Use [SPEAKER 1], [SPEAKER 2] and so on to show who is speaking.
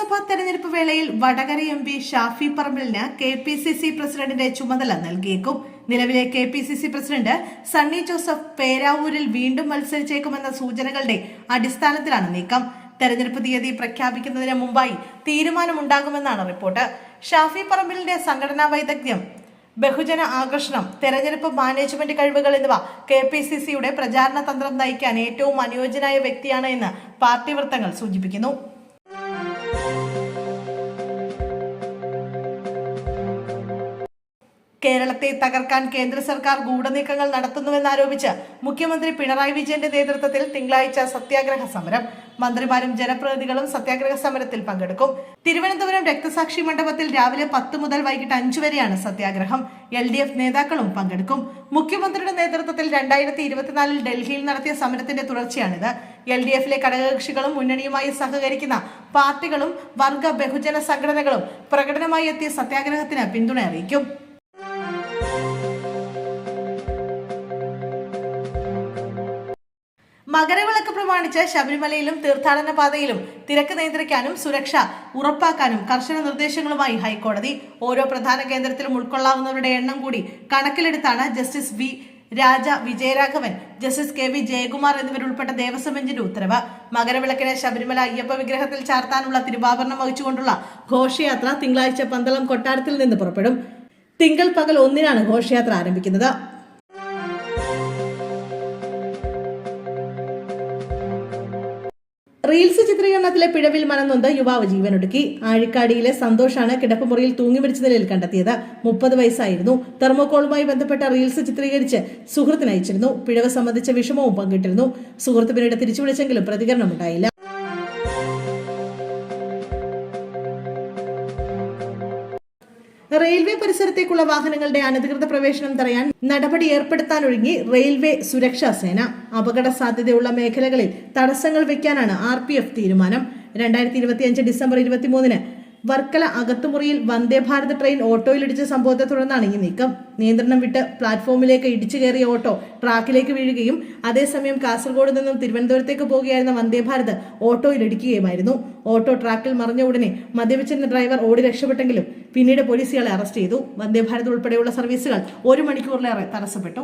[SPEAKER 1] നിയമസഭാ തെരഞ്ഞെടുപ്പ് വേളയിൽ വടകര എം പി ഷാഫി പറമ്പിലിന് കെ പി സി സി പ്രസിഡന്റിന്റെ ചുമതല നൽകിയേക്കും. നിലവിലെ K P C C president Sunny Joseph പേരാവൂരിൽ വീണ്ടും മത്സരിച്ചേക്കുമെന്ന സൂചനകളുടെ അടിസ്ഥാനത്തിലാണ് നീക്കം. തെരഞ്ഞെടുപ്പ് തീയതി പ്രഖ്യാപിക്കുന്നതിന് മുമ്പായി തീരുമാനമുണ്ടാകുമെന്നാണ് റിപ്പോർട്ട്. ഷാഫി പറമ്പിലിന്റെ സംഘടനാ വൈദഗ്ധ്യം ബഹുജന ആകർഷണം തെരഞ്ഞെടുപ്പ് മാനേജ്മെന്റ് കഴിവുകൾ എന്നിവ കെ പി സി സിയുടെ പ്രചാരണ തന്ത്രം നയിക്കാൻ ഏറ്റവും അനുയോജ്യനായ വ്യക്തിയാണ് എന്ന് പാർട്ടി വൃത്തങ്ങൾ സൂചിപ്പിക്കുന്നു. കേരളത്തെ തകർക്കാൻ കേന്ദ്ര സർക്കാർ ഗൂഢനീക്കങ്ങൾ നടത്തുന്നുവെന്നാരോപിച്ച് മുഖ്യമന്ത്രി പിണറായി വിജയന്റെ നേതൃത്വത്തിൽ തിങ്കളാഴ്ച സത്യാഗ്രഹ സമരം. മന്ത്രിമാരും ജനപ്രതിനിധികളും സത്യാഗ്രഹ സമരത്തിൽ പങ്കെടുക്കും. തിരുവനന്തപുരം രക്തസാക്ഷി മണ്ഡപത്തിൽ രാവിലെ പത്ത് മുതൽ വൈകിട്ട് അഞ്ചു വരെയാണ് സത്യാഗ്രഹം. എൽ ഡി എഫ് നേതാക്കളും പങ്കെടുക്കും. മുഖ്യമന്ത്രിയുടെ നേതൃത്വത്തിൽ രണ്ടായിരത്തി ഇരുപത്തിനാലിൽ ഡൽഹിയിൽ നടത്തിയ സമരത്തിന്റെ തുടർച്ചയാണിത്. എൽ ഡി എഫിലെ ഘടകകക്ഷികളും മുന്നണിയുമായി സഹകരിക്കുന്ന പാർട്ടികളും വർഗ ബഹുജന സംഘടനകളും പ്രകടനമായി എത്തിയ സത്യാഗ്രഹത്തിന് പിന്തുണ അറിയിക്കും. മകരവിളക്ക് പ്രമാണിച്ച് ശബരിമലയിലും തീർത്ഥാടന പാതയിലും തിരക്ക് നിയന്ത്രിക്കാനും സുരക്ഷ ഉറപ്പാക്കാനും കർശന നിർദ്ദേശങ്ങളുമായി ഹൈക്കോടതി ഓരോ പ്രധാന കേന്ദ്രത്തിലും ഉൾക്കൊള്ളാവുന്നവരുടെ എണ്ണം കൂടി കണക്കിലെടുത്താണ് justice V Raja Vijayaraghavan justice K V Jayakumar എന്നിവരുൾപ്പെട്ട Devaswom ബെഞ്ചിന്റെ ഉത്തരവ്. മകരവിളക്കിനെ ശബരിമല അയ്യപ്പ വിഗ്രഹത്തിൽ ചാർത്താനുള്ള തിരുവാഭരണം വഹിച്ചുകൊണ്ടുള്ള ഘോഷയാത്ര തിങ്കളാഴ്ച പന്തളം കൊട്ടാരത്തിൽ നിന്ന് പുറപ്പെടും. തിങ്കൾ പകൽ ഒന്നിനാണ് ഘോഷയാത്ര ആരംഭിക്കുന്നത്. റീൽസ് ചിത്രീകരണത്തിലെ പിഴവിൽ മനംനൊന്ത് യുവാവ് ജീവനൊടുക്കി. ആഴിക്കാടിയിലെ സന്തോഷാണ് കിടപ്പുമുറിയിൽ തൂങ്ങിമരിച്ച നിലയിൽ കണ്ടെത്തിയത്. മുപ്പത് വയസ്സായിരുന്നു. തെർമോകോളുമായി ബന്ധപ്പെട്ട റീൽസ് ചിത്രീകരിച്ച് സുഹൃത്തിനയച്ചിരുന്നു പിഴവ് സംബന്ധിച്ച വിഷമവും പങ്കിട്ടിരുന്നു. സുഹൃത്ത് പിന്നീട് തിരിച്ചു വിളിച്ചെങ്കിലും പ്രതികരണമുണ്ടായില്ല. റെയിൽവേ പരിസരത്തേക്കുള്ള വാഹനങ്ങളുടെ അനധികൃത പ്രവേശനം തടയാൻ നടപടി ഏർപ്പെടുത്താനൊരുങ്ങി റെയിൽവേ സുരക്ഷാ സേന. അപകട സാധ്യതയുള്ള മേഖലകളിൽ തടസ്സങ്ങൾ വെക്കാനാണ് ആർ പി എഫ് തീരുമാനം. രണ്ടായിരത്തി ഇരുപത്തി അഞ്ച് ഡിസംബർ ഇരുപത്തിമൂന്നിന് വർക്കല അകത്തുമുറിയിൽ വന്ദേ ഭാരത് ട്രെയിൻ ഓട്ടോയിലിടിച്ച സംഭവത്തെ തുടർന്നാണ് ഈ നീക്കം. നിയന്ത്രണം വിട്ട് പ്ലാറ്റ്ഫോമിലേക്ക് ഇടിച്ചു കയറിയ ഓട്ടോ ട്രാക്കിലേക്ക് വീഴുകയും അതേസമയം കാസർഗോഡ് നിന്നും തിരുവനന്തപുരത്തേക്ക് പോകുകയായിരുന്ന വന്ദേ ഭാരത് ഓട്ടോയിലിടിക്കുകയുമായിരുന്നു. ഓട്ടോ ട്രാക്കിൽ മറിഞ്ഞ ഉടനെ മദ്യപിച്ചിരുന്ന ഡ്രൈവർ ഓടി രക്ഷപ്പെട്ടെങ്കിലും പിന്നീട് പോലീസ് ഇയാളെ അറസ്റ്റ് ചെയ്തു. വന്ദേ ഭാരത് ഉൾപ്പെടെയുള്ള സർവീസുകൾ ഒരു മണിക്കൂറിലേറെ തടസ്സപ്പെട്ടു.